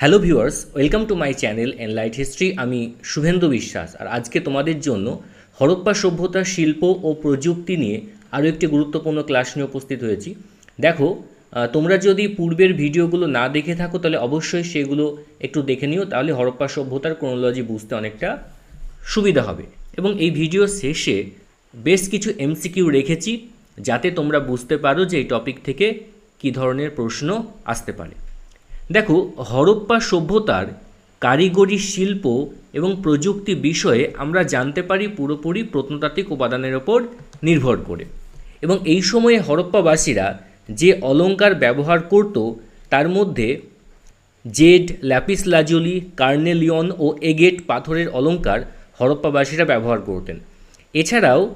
Hello viewers welcome to my channel enlight history আমি শুভেন্দু বিশ্বাস আর আজকে তোমাদের জন্য হরপ্পা সভ্যতার শিল্প ও প্রযুক্তি নিয়ে আরও একটি গুরুত্বপূর্ণ ক্লাস নিয়ে উপস্থিত হয়েছি। দেখো তোমরা যদি পূর্বের ভিডিওগুলো না দেখে থাকো, তাহলে অবশ্যই সেগুলো একটু দেখে নিও, তাহলে হরপ্পা সভ্যতার ক্রোনোলজি বুঝতে অনেকটা সুবিধা হবে। এবং এই ভিডিও শেষে বেশ কিছু এমসিকিউ রেখেছি, যাতে তোমরা বুঝতে পারো যে এই টপিক থেকে কী ধরনের প্রশ্ন আসতে পারে। দেখো, হরপ্পা সভ্যতার কারিগরি শিল্প এবং প্রযুক্তি বিষয়ে আমরা জানতে পারি পুরোপুরি প্রত্নতাত্ত্বিক উপাদানের ওপর নির্ভর করে। এবং এই সময়ে হরপ্পাবাসীরা যে অলঙ্কার ব্যবহার করত, তার মধ্যে জেড, ল্যাপিস লাজুলি, কার্নেলিয়ন ও এগেট পাথরের অলঙ্কার হরপ্পাবাসীরা ব্যবহার করতেন। এছাড়াও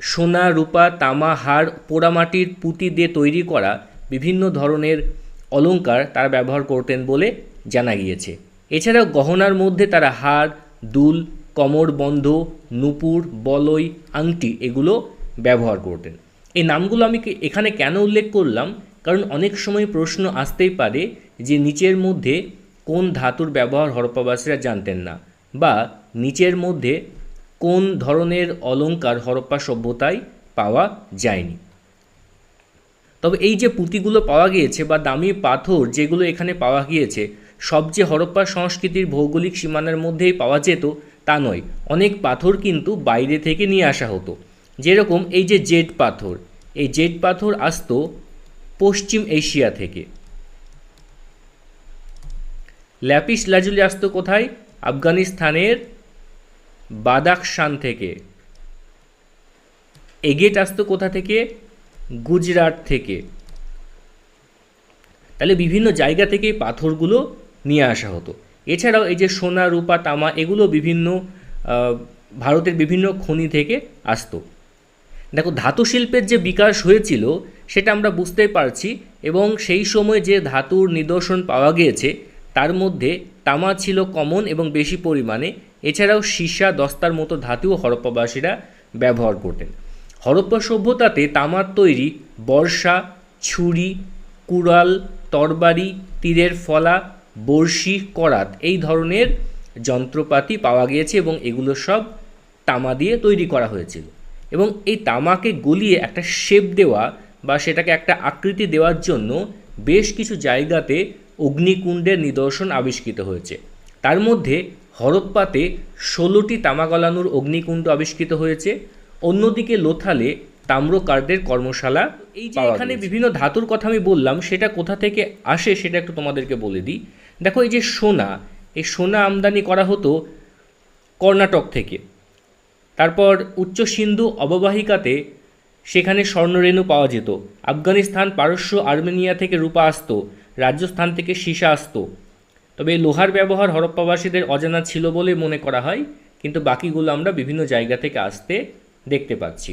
সোনা, রূপা, তামা হাড় পোড়ামাটির পুঁতি দিয়ে তৈরি করা বিভিন্ন ধরনের অলংকার তারা ব্যবহার করতেন বলে জানা গিয়েছে। এছাড়াও গহনার মধ্যে তারা হার, দুল কমরবন্ধ নুপুর বলই আংটি এগুলো ব্যবহার করতেন। এই নামগুলো আমি এখানে কেন উল্লেখ করলাম? কারণ অনেক সময় প্রশ্ন আসতেই পারে যে নিচের মধ্যে কোন ধাতুর ব্যবহার হরপ্পাবাসীরা জানতেন না বা নিচের মধ্যে কোন ধরনের অলঙ্কার হরপ্পা সভ্যতায় পাওয়া যায়নি। তবে এই যে পুঁতিগুলো পাওয়া গিয়েছে বা দামি পাথর যেগুলো এখানে পাওয়া গিয়েছে, সবচেয়ে হরপ্পা সংস্কৃতির ভৌগোলিক সীমানার মধ্যেই পাওয়া যেত, তা নয়। অনেক পাথর কিন্তু বাইরে থেকে নিয়ে আসা হতো। যেরকম এই যে জেড পাথর, এই জেড পাথর আসতো পশ্চিম এশিয়া থেকে। ল্যাপিস লাজুলি আসতো কোথায়? আফগানিস্তানের বাদাকশান থেকে। এগেট আসতো কোথা থেকে? গুজরাট থেকে। তাহলে বিভিন্ন জায়গা থেকে পাথরগুলো নিয়ে আসা হতো। এছাড়াও এই যে সোনা, রূপা, তামা, এগুলো বিভিন্ন ভারতের বিভিন্ন খনি থেকে আসতো। দেখো, ধাতু শিল্পের যে বিকাশ হয়েছিল, সেটা আমরা বুঝতেই পারছি এবং সেই সময় যে ধাতুর নিদর্শন পাওয়া গিয়েছে, তার মধ্যে তামা ছিল কমন এবং বেশি পরিমাণে। এছাড়াও সীসা, দস্তার মতো ধাতুও হরপ্পাবাসীরা ব্যবহার করতেন। হরপ্পা সভ্যতাতে তামার তৈরি বর্ষা, ছুরি, কুড়াল, তরবারি, তীরের ফলা, বড়শি, করাত এই ধরনের যন্ত্রপাতি পাওয়া গিয়েছে এবং এগুলো সব তামা দিয়ে তৈরি করা হয়েছিল। এবং এই তামাকে গলিয়ে একটা শেপ দেওয়া বা সেটাকে একটা আকৃতি দেওয়ার জন্য বেশ কিছু জায়গাতে অগ্নিকুণ্ডের নিদর্শন আবিষ্কৃত হয়েছে। তার মধ্যে হরপ্পাতে ষোলোটি তামা গলানোর অগ্নিকুণ্ড আবিষ্কৃত হয়েছে। অন্যদিকে লোথালে তাম্রকার্ডের কর্মশালা এই যে এখানে বিভিন্ন ধাতুর কথা আমি বললাম সেটা কোথা থেকে আসে সেটা একটু তোমাদেরকে বলে দিই। দেখো এই যে সোনা এই সোনা আমদানি করা হতো কর্ণাটক থেকে। তারপর উচ্চ সিন্ধু অববাহিকাতে সেখানে স্বর্ণরেণু পাওয়া যেত। আফগানিস্তান পারস্য আর্মেনিয়া থেকে রূপা আসতো রাজস্থান থেকে সীসা আসতো। তবে লোহার ব্যবহার হরপ্পাবাসীদের অজানা ছিল বলে মনে করা হয় কিন্তু বাকিগুলো আমরা বিভিন্ন জায়গা থেকে আসতে দেখতে পাচ্ছি।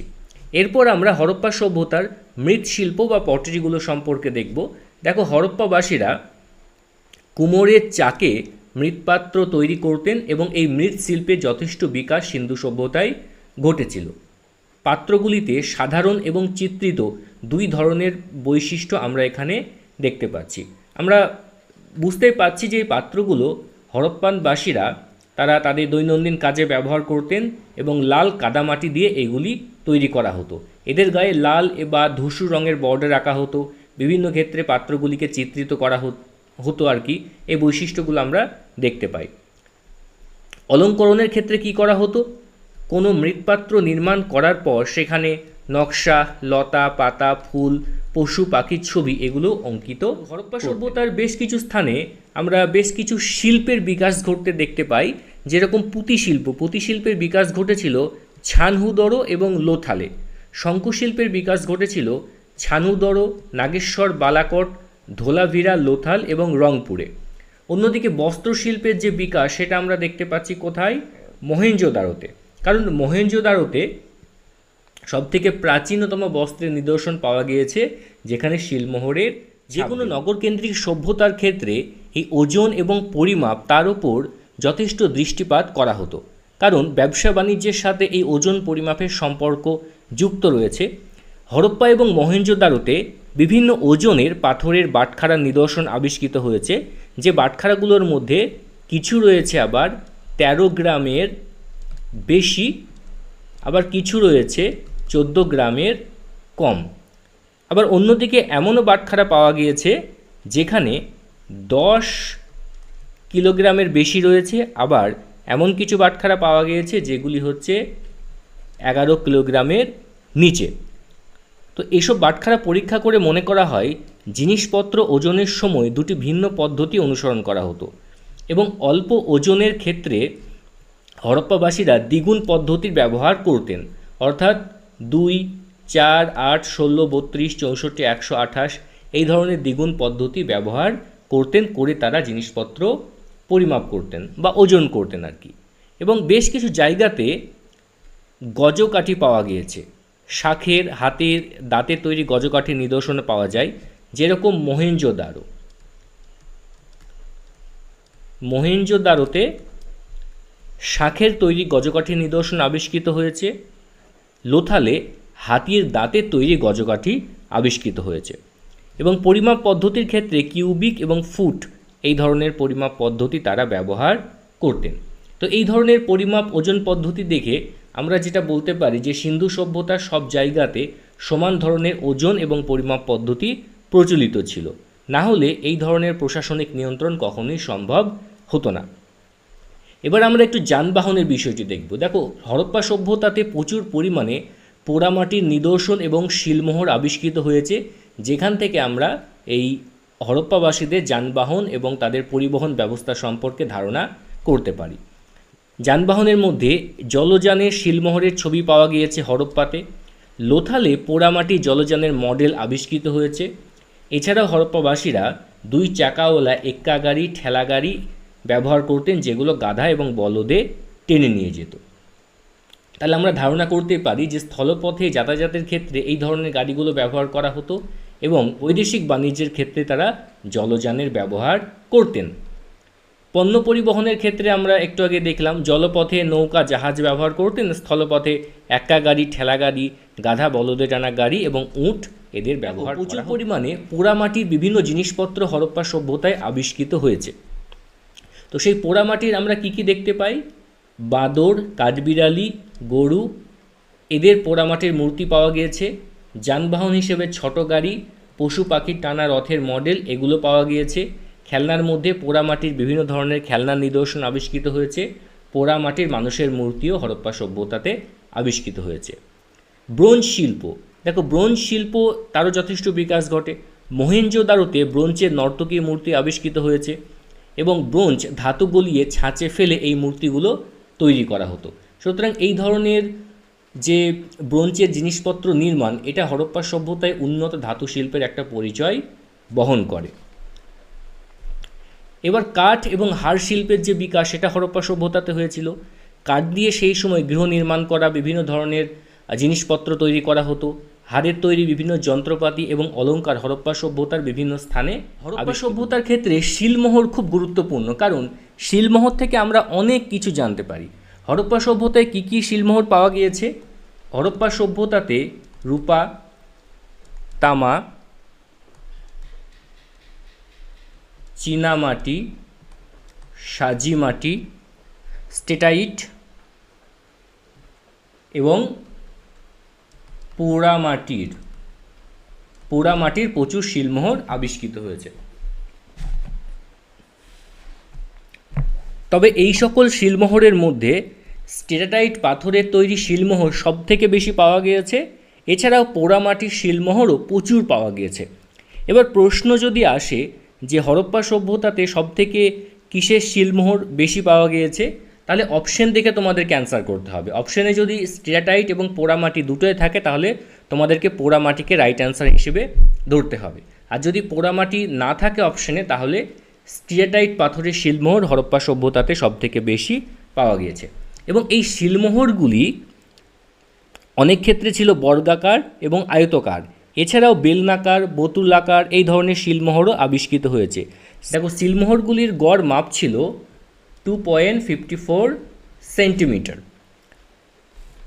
এরপর আমরা হরপ্পা সভ্যতার মৃৎশিল্প বা পটরিগুলো সম্পর্কে দেখব। দেখো, হরপ্পাবাসীরা কুমোরের চাকে মৃৎপাত্র তৈরি করতেন এবং এই মৃৎশিল্পে যথেষ্ট বিকাশ সিন্ধু সভ্যতায় ঘটেছিল। পাত্রগুলিতে সাধারণ এবং চিত্রিত দুই ধরনের বৈশিষ্ট্য আমরা এখানে দেখতে পাচ্ছি। আমরা বুঝতেই পাচ্ছি যে পাত্রগুলো হরপ্পানবাসীরা তারা তাদের দৈনন্দিন কাজে ব্যবহার করতেন এবং লাল কাদামাটি দিয়ে এগুলি তৈরি করা হতো। এদের গায়ে লাল বা ধূসর রঙের বর্ডার রাখা হতো। বিভিন্ন ক্ষেত্রে পাত্রগুলিকে চিত্রিত করা হত- হতো আর কি। এই বৈশিষ্ট্যগুলো আমরা দেখতে পাই। অলঙ্করণের ক্ষেত্রে কি করা হতো? কোনো মৃৎপাত্র নির্মাণ করার পর সেখানে নকশা লতা পাতা ফুল পশু পাখির ছবি এগুলো অঙ্কিত হরপ্পা সভ্যতার বেশ কিছু স্থানে আমরা বেশ কিছু শিল্পের বিকাশ ঘটতে দেখতে পাই। যেরকম পুঁতি শিল্প পুঁতি শিল্পের বিকাশ ঘটেছিল ছানহুদরো এবং লোথালে। শঙ্কুশিল্পের বিকাশ ঘটেছিল ছানুদরো নাগেশ্বর বালাকট ধোলাভিরা লোথাল এবং রংপুরে। অন্যদিকে বস্ত্রশিল্পের যে বিকাশ সেটা আমরা দেখতে পাচ্ছি কোথায়? মহেঞ্জোদারোতে কারণ মহেঞ্জোদারোতে সবথেকে প্রাচীনতম বস্ত্রের নিদর্শন পাওয়া গিয়েছে যেখানে শিলমোহরের যে কোনো নগরকেন্দ্রিক সভ্যতার ক্ষেত্রে এই ওজন এবং পরিমাপ তার উপর যথেষ্ট দৃষ্টিপাত করা হতো। কারণ ব্যবসা বাণিজ্যের সাথে এই ওজন পরিমাপের সম্পর্ক যুক্ত রয়েছে। হরপ্পা এবং মহেঞ্জোদারোতে বিভিন্ন ওজনের পাথরের বাটখারার নিদর্শন আবিষ্কৃত হয়েছে, যে বাটখারাগুলোর মধ্যে কিছু রয়েছে আবার তেরো গ্রামের বেশি, আবার কিছু রয়েছে চোদ্দ গ্রামের কম। আবার অন্যদিকে এমনও বাটখারা পাওয়া গিয়েছে, যেখানে দশ কিলোগ্রামের বেশি রয়েছে, আবার এমন কিছু বাটখারা পাওয়া গিয়েছে যেগুলি হচ্ছে এগারো কিলোগ্রামের নিচে। তো এইসব বাটখারা পরীক্ষা করে মনে করা হয় জিনিসপত্র ওজনের সময় দুটি ভিন্ন পদ্ধতি অনুসরণ করা হতো এবং অল্প ওজনের ক্ষেত্রে হরপ্পাবাসীরা দ্বিগুণ পদ্ধতির ব্যবহার করতেন। অর্থাৎ দুই, চার, আট, ষোলো, বত্রিশ, চৌষট্টি, একশো আঠাশ, এই ধরনের দ্বিগুণ পদ্ধতি ব্যবহার করতেন, করে তারা জিনিসপত্র পরিমাপ করতেন বা ওজন করতেন আর কি। এবং বেশ কিছু জায়গাতে গজকাঠি পাওয়া গিয়েছে। শাখের, হাতের দাঁতের তৈরি গজকাঠির নিদর্শনে পাওয়া যায়। যেরকম মহেঞ্জোদারো মহেঞ্জোদারোতে শাখের তৈরি গজকাঠির নিদর্শন আবিষ্কৃত হয়েছে। লোথালে হাতির দাঁতের তৈরি গজকাঠি আবিষ্কৃত হয়েছে। এবং পরিমাপ পদ্ধতির ক্ষেত্রে কিউবিক এবং ফুট এই ধরনের পরিমাপ পদ্ধতি তারা ব্যবহার করতেন। তো এই ধরনের পরিমাপ ওজন পদ্ধতি দেখে আমরা যেটা বলতে পারি যে সিন্ধু সভ্যতার সব জায়গাতে সমান ধরনের ওজন এবং পরিমাপ পদ্ধতি প্রচলিত ছিল। না হলে এই ধরনের প্রশাসনিক নিয়ন্ত্রণ কখনোই সম্ভব হতো না। এবার আমরা একটু যানবাহনের বিষয়টি দেখব। দেখো, হরপ্পা সভ্যতাতে প্রচুর পরিমাণে পোড়ামাটির নিদর্শন এবং শিলমোহর আবিষ্কৃত হয়েছে, যেখান থেকে আমরা এই হরপ্পাবাসীদের যানবাহন এবং তাদের পরিবহন ব্যবস্থা সম্পর্কে ধারণা করতে পারি। যানবাহনের মধ্যে জলযানের শিলমোহরের ছবি পাওয়া গিয়েছে হরপ্পাতে। লোথালে পোড়ামাটি জলযানের মডেল আবিষ্কৃত হয়েছে। এছাড়াও হরপ্পাবাসীরা দুই চাকাওয়ালা এক্কা গাড়ি, ঠেলা গাড়ি ব্যবহার করতেন, যেগুলো গাধা এবং বলদে টেনে নিয়ে যেত। তাহলে আমরা ধারণা করতে পারি যে স্থলপথে যাতায়াতের ক্ষেত্রে এই ধরনের গাড়িগুলো ব্যবহার করা হতো। এবং বৈদেশিক বাণিজ্যের ক্ষেত্রে তারা জলযানের ব্যবহার করতেন। পণ্য পরিবহনের ক্ষেত্রে আমরা একটু আগে দেখলাম জলপথে নৌকা জাহাজ ব্যবহার করতেন স্থলপথে এক্কা গাড়ি ঠেলা গাড়ি গাধা বলদে টানা গাড়ি এবং উট এদের ব্যবহার প্রচুর পরিমাণে পোড়ামাটির বিভিন্ন জিনিসপত্র হরপ্পা সভ্যতায় আবিষ্কৃত হয়েছে। তো সেই পোড়ামাটির আমরা কি কি দেখতে পাই? বাদর কাঠবিড়ালি গরু এদের পোড়ামাটির মূর্তি পাওয়া গিয়েছে। যানবাহন হিসেবে ছোট গাড়ি, পশু পাখির টানা রথের মডেল এগুলো পাওয়া গিয়েছে। খেলনার মধ্যে পোড়ামাটির বিভিন্ন ধরনের খেলনার নিদর্শন আবিষ্কৃত হয়েছে। পোড়ামাটির মানুষের মূর্তিও হরপ্পা সভ্যতাতে আবিষ্কৃত হয়েছে। ব্রোঞ্জ শিল্প। দেখো, ব্রোঞ্জ শিল্প তারও যথেষ্ট বিকাশ ঘটে। মহেঞ্জোদারোতে ব্রোঞ্জের নর্তকী মূর্তি আবিষ্কৃত হয়েছে এবং ব্রোঞ্জ ধাতু গলিয়ে ছাঁচে ফেলে এই মূর্তিগুলো তৈরি করা হতো। সুতরাং এই ধরনের যে ব্রোঞ্জের জিনিসপত্র নির্মাণ এটা হরপ্পা সভ্যতায় উন্নত ধাতু শিল্পের একটা পরিচয় বহন করে। এবার কাঠ এবং হাড় শিল্পের যে বিকাশ সেটা হরপ্পা সভ্যতাতে হয়েছিল। কাঠ দিয়ে সেই সময় গৃহ নির্মাণ করা বিভিন্ন ধরনের জিনিসপত্র তৈরি করা হতো। হাড়ের তৈরি বিভিন্ন যন্ত্রপাতি এবং অলঙ্কার হরপ্পা সভ্যতার বিভিন্ন স্থানে হরপ্পা সভ্যতার ক্ষেত্রে শিলমোহর খুব গুরুত্বপূর্ণ কারণ শিলমোহর থেকে আমরা অনেক কিছু জানতে পারি। হরপ্পা সভ্যতায় কী কী শিলমোহর পাওয়া গিয়েছে? হরপ্পা সভ্যতাতে রূপা, তামা, চীনামাটি সাজি মাটি স্টেটাইট এবং পোড়ামাটির। পোড়ামাটির প্রচুর শিলমোহর আবিষ্কৃত হয়েছে। তবে এই সকল শিলমোহরের মধ্যে স্টেটাটাইট পাথরের তৈরি শিলমোহর সব থেকে বেশি পাওয়া গিয়েছে। এছাড়াও পোড়ামাটির শিলমোহরও প্রচুর পাওয়া গিয়েছে। এবার প্রশ্ন যদি আসে যে হরপ্পা সভ্যতাতে সবথেকে কিসের শিলমোহর বেশি পাওয়া গিয়েছে, তাহলে অপশন দেখে তোমাদের ক্যান্সার করতে হবে। অপশনে যদি স্টেরাটাইট এবং পোড়ামাটি দুটোই থাকে, তাহলে তোমাদেরকে পোড়ামাটিকে রাইট অ্যান্সার হিসেবে ধরতে হবে। আর যদি পোড়ামাটি না থাকে অপশনে তাহলে স্টিয়াটাইট পাথরের শিলমোহর হরপ্পা সভ্যতাতে সবথেকে বেশি পাওয়া গিয়েছে। এবং এই শিলমোহরগুলি অনেক ক্ষেত্রে ছিল বর্গাকার এবং আয়তকার। এছাড়াও বেলনাকার, বোতুলাকার এই ধরনের শিলমোহরও আবিষ্কৃত হয়েছে। দেখো, শিলমোহরগুলির গড় মাপ ছিল two point fifty four centimetre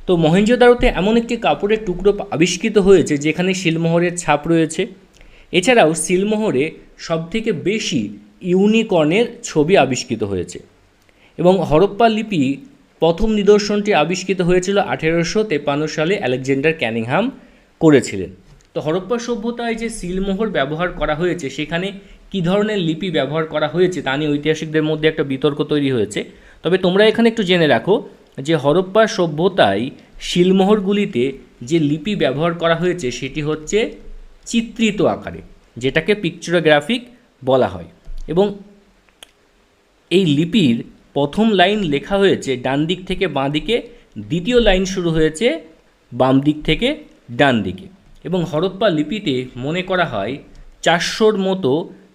তো মহেঞ্জোদারোতে এমন একটি কাপড়ের টুকরো আবিষ্কৃত হয়েছে যেখানে শিলমোহরের ছাপ রয়েছে। এছাড়াও শিলমোহরে সবথেকে বেশি ইউনিকর্নের ছবি আবিষ্কৃত হয়েছে। এবং হরপ্পা লিপি প্রথম নিদর্শনটি আবিষ্কৃত হয়েছিল আঠেরোশো তেপান্ন সালে আলেকজান্ডার ক্যানিংহাম করেছিলেন। তো হরপ্পা সভ্যতায় যে সিলমোহর ব্যবহার করা হয়েছে, সেখানে কী ধরনের লিপি ব্যবহার করা হয়েছে তা নিয়ে ঐতিহাসিকদের মধ্যে একটা বিতর্ক তৈরি হয়েছে। তবে তোমরা এখানে একটু জেনে রাখো যে হরপ্পা সভ্যতায় শিলমোহরগুলিতে যে লিপি ব্যবহার করা হয়েছে, সেটি হচ্ছে চিত্রিত আকারে, যেটাকে পিকচারোগ্রাফিক বলা হয়। এবং এই লিপির প্রথম লাইন লেখা হয়েছে ডান দিক থেকে বাঁ দিকে, দ্বিতীয় লাইন শুরু হয়েছে বাম দিক থেকে ডান দিকে। এবং হরপ্পা লিপিতে মনে করা হয় চারশোর মতো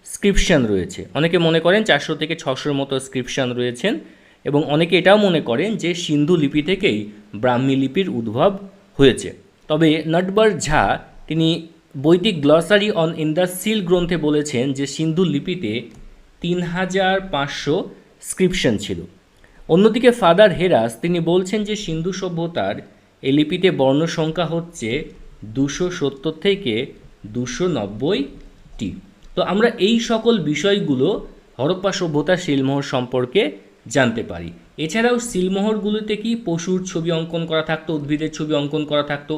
স্ক্রিপশন রয়েছে। অনেকে মনে করেন চারশো থেকে ছশোর মতো স্ক্রিপশন রয়েছেন এবং অনেকে এটাও মনে করেন যে সিন্ধু লিপি থেকেই ব্রাহ্মী লিপির উদ্ভব হয়েছে। তবে নটবর ঝা তিনি বৈদিক glossary on in the seal গ্রন্থে বলেছেন যে সিন্ধু লিপিতে তিন হাজার পাঁচশো স্ক্রিপশন ছিল। অন্যদিকে ফাদার হেরাস তিনি বলছেন যে সিন্ধু সভ্যতার এই লিপিতে বর্ণ সংখ্যা হচ্ছে দুশো সত্তর থেকে দুশো নব্বইটি। তো আমরা এই সকল বিষয়গুলো হরপ্পা সভ্যতার শিলমোহর সম্পর্কে জানতে পারি। এছাড়াও শিলমোহরগুলোতে কি পশুর ছবি অঙ্কন করা থাকতো, উদ্ভিদের ছবি অঙ্কন করা থাকতো,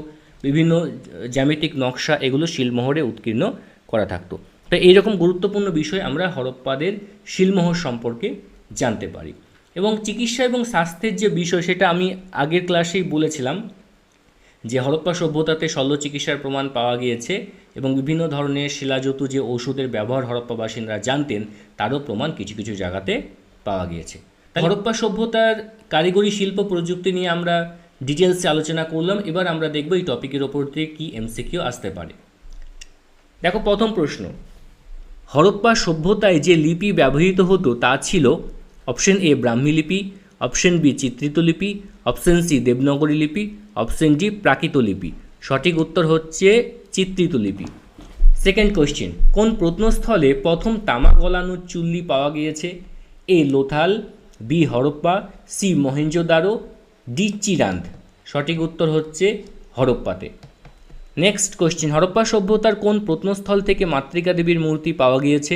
বিভিন্ন জ্যামিতিক নকশা এগুলো শিলমোহরে উৎকীর্ণ করা থাকতো। তো এইরকম গুরুত্বপূর্ণ বিষয় আমরা হরপ্পাদের শিলমোহর সম্পর্কে জানতে পারি। এবং চিকিৎসা এবং স্বাস্থ্যের যে বিষয়, সেটা আমি আগের ক্লাসেই বলেছিলাম যে হরপ্পা সভ্যতাতে শল্য চিকিৎসার প্রমাণ পাওয়া গিয়েছে এবং বিভিন্ন ধরনের শিলাজতু যে ওষুধের ব্যবহার হরপ্পা বাসিন্দারা জানতেন, তারও প্রমাণ কিছু কিছু জায়গাতে পাওয়া গিয়েছে। হরপ্পা সভ্যতার কারিগরি শিল্প প্রযুক্তি নিয়ে আমরা ডিটেলসে আলোচনা করলাম। এবার আমরা দেখব এই টপিকের ওপর থেকে কী এমসিকিউ আসতে পারে। দেখো, প্রথম প্রশ্ন। হরপ্পা সভ্যতায় যে লিপি ব্যবহৃত হতো, তা ছিল অপশন এ ব্রাহ্মী লিপি, অপশন বি চিত্রিত লিপি, অপশন সি দেবনগরী লিপি, অপশন ডি প্রাকৃত লিপি। সঠিক উত্তর হচ্ছে চিত্রিত লিপি। সেকেন্ড কোয়েশ্চেন কোন প্রত্নস্থলে প্রথম তামা গলানোর চুল্লি পাওয়া গিয়েছে? A Lothal, B Harappa, C Mohenjodaro, D Chirand. সঠিক উত্তর হচ্ছে হরপ্পাতে। নেক্সট কোশ্চেন হরপ্পা সভ্যতার কোন প্রত্নস্থল থেকে মাতৃকা দেবীর মূর্তি পাওয়া গিয়েছে?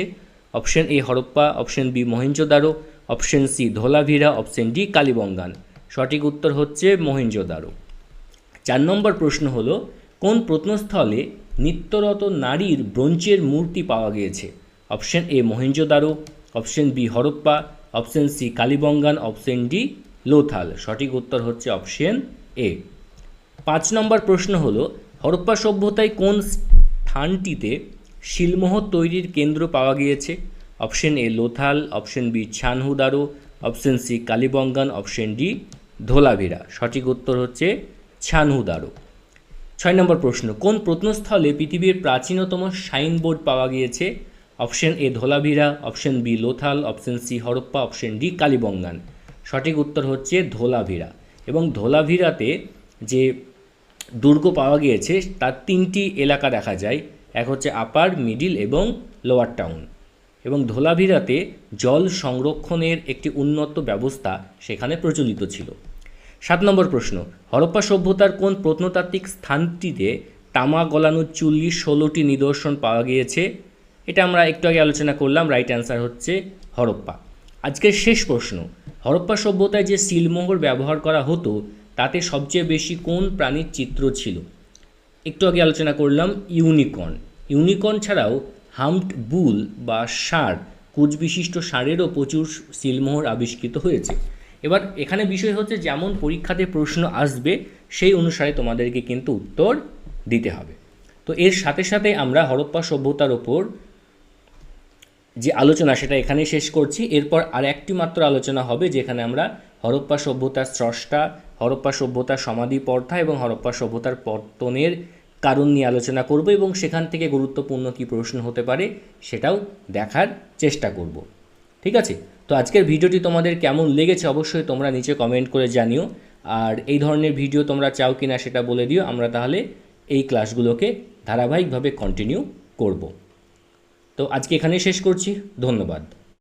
Option A Harappa, option B Mohenjodaro option C Dholavira option D, Kalibangan. সঠিক উত্তর হচ্ছে মহেঞ্জোদারো চার নম্বর প্রশ্ন হল, কোন প্রত্নস্থলে নিত্যরত নারীর ব্রোঞ্জের মূর্তি পাওয়া গিয়েছে? Option A Mohenjodaro option B, Harappa, option C, Kalibangan, option D, Lothal. সঠিক উত্তর হচ্ছে অপশন এ। পাঁচ নম্বর প্রশ্ন হল, হরপ্পা সভ্যতায় কোন স্থানটিতে শিলমোহর তৈরির কেন্দ্র পাওয়া গিয়েছে? Option A Lothal, option B Chanhudaro option C Kalibangan, option D Dholavira সঠিক উত্তর হচ্ছে ছানহুদারো ছয় নম্বর প্রশ্ন, কোন প্রত্নস্থলে পৃথিবীর প্রাচীনতম সাইনবোর্ড পাওয়া গিয়েছে? Option A Dholavira option B Lothal, option C Harappa, option D Kalibangan. সঠিক উত্তর হচ্ছে ধোলাভিরা এবং ধোলাভিরাতে যে দুর্গ পাওয়া গিয়েছে, তার তিনটি এলাকা দেখা যায়। এক হচ্ছে আপার, মিডিল এবং লোয়ার টাউন। এবং ধোলাভিরাতে জল সংরক্ষণের একটি উন্নত ব্যবস্থা সেখানে প্রচলিত ছিল। সাত নম্বর প্রশ্ন, হরপ্পা সভ্যতার কোন প্রত্নতাত্ত্বিক স্থানটিতে তামা গলানোর চুল্লিশ ষোলোটি নিদর্শন পাওয়া গিয়েছে? এটা আমরা একটু আগে আলোচনা করলাম রাইট অ্যান্সার হচ্ছে হরপ্পা। আজকের শেষ প্রশ্ন, হরপ্পা সভ্যতায় যে সিলমোহর ব্যবহার করা হতো, তাতে সবচেয়ে বেশি কোন প্রাণীর চিত্র ছিল? একটু আগে আলোচনা করলাম ইউনিকর্ন। ইউনিকর্ন ছাড়াও হাম্পড বুল বা ষাঁড় কুচবিশিষ্ট ষাঁড়েরও প্রচুর সিলমোহর আবিষ্কৃত হয়েছে। এবার এখানে বিষয় হচ্ছে যেমন পরীক্ষাতে প্রশ্ন আসবে, সেই অনুসারে তোমাদেরকে কিন্তু উত্তর দিতে হবে। তো এর সাথে সাথে আমরা হরপ্পা সভ্যতার ওপর যে আলোচনা, সেটা এখানে শেষ করছি। এরপর আর একটি মাত্র আলোচনা হবে, যেখানে আমরা হরপ্পা সভ্যতার স্রষ্টা, হরপ্পা সভ্যতার সমাধি পর্থা এবং হরপ্পা সভ্যতার পত্তনের কারণ নিয়ে আলোচনা করব এবং সেখান থেকে গুরুত্বপূর্ণ কী প্রশ্ন হতে পারে সেটাও দেখার চেষ্টা করব। ঠিক আছে? তো আজকের ভিডিওটি তোমাদের কেমন লেগেছে অবশ্যই তোমরা নিচে কমেন্ট করে জানিও। আর এই ধরনের ভিডিও তোমরা চাও কি না সেটা বলে দিও। আমরা তাহলে এই ক্লাসগুলোকে ধারাবাহিকভাবে কন্টিনিউ করব। তো আজকে এখানেই শেষ করছি। ধন্যবাদ।